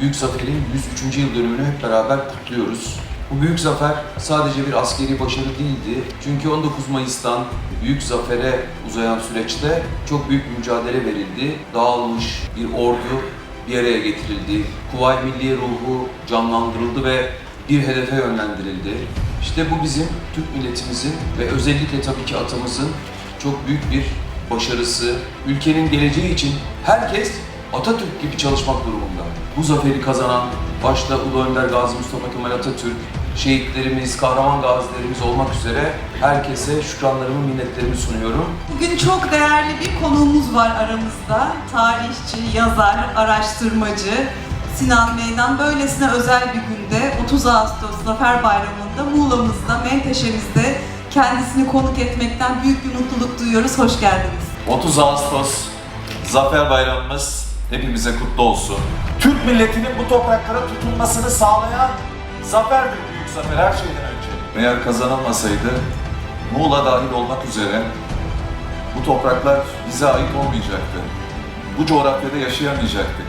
büyük zaferin 103. yıl dönümünü hep beraber kutluyoruz. Bu büyük zafer sadece bir askeri başarı değildi. Çünkü 19 Mayıs'tan büyük zafere uzayan süreçte çok büyük mücadele verildi. Dağılmış bir ordu bir araya getirildi. Kuvayi Milliye ruhu canlandırıldı ve bir hedefe yönlendirildi. İşte bu bizim Türk milletimizin ve özellikle tabii ki atamızın çok büyük bir başarısı. Ülkenin geleceği için herkes Atatürk gibi çalışmak durumunda. Bu zaferi kazanan başta Ulu Önder Gazi Mustafa Kemal Atatürk, şehitlerimiz, kahraman gazilerimiz olmak üzere herkese şükranlarımı, minnetlerimi sunuyorum. Bugün çok değerli bir konuğumuz var aramızda. Tarihçi, yazar, araştırmacı Sinan Meydan. Böylesine özel bir günde 30 Ağustos Zafer Bayramı'nda Muğla'mızda, Menteşe'mizde kendisini konuk etmekten büyük bir mutluluk duyuyoruz. Hoş geldiniz. 30 Ağustos Zafer Bayramımız hepimize kutlu olsun. Türk milletinin bu topraklara tutunmasını sağlayan zafer bir büyük zafer her şeyden önce. Eğer kazanılmasaydı Muğla dahil olmak üzere bu topraklar bize ait olmayacaktı. Bu coğrafyada yaşayamayacaktık.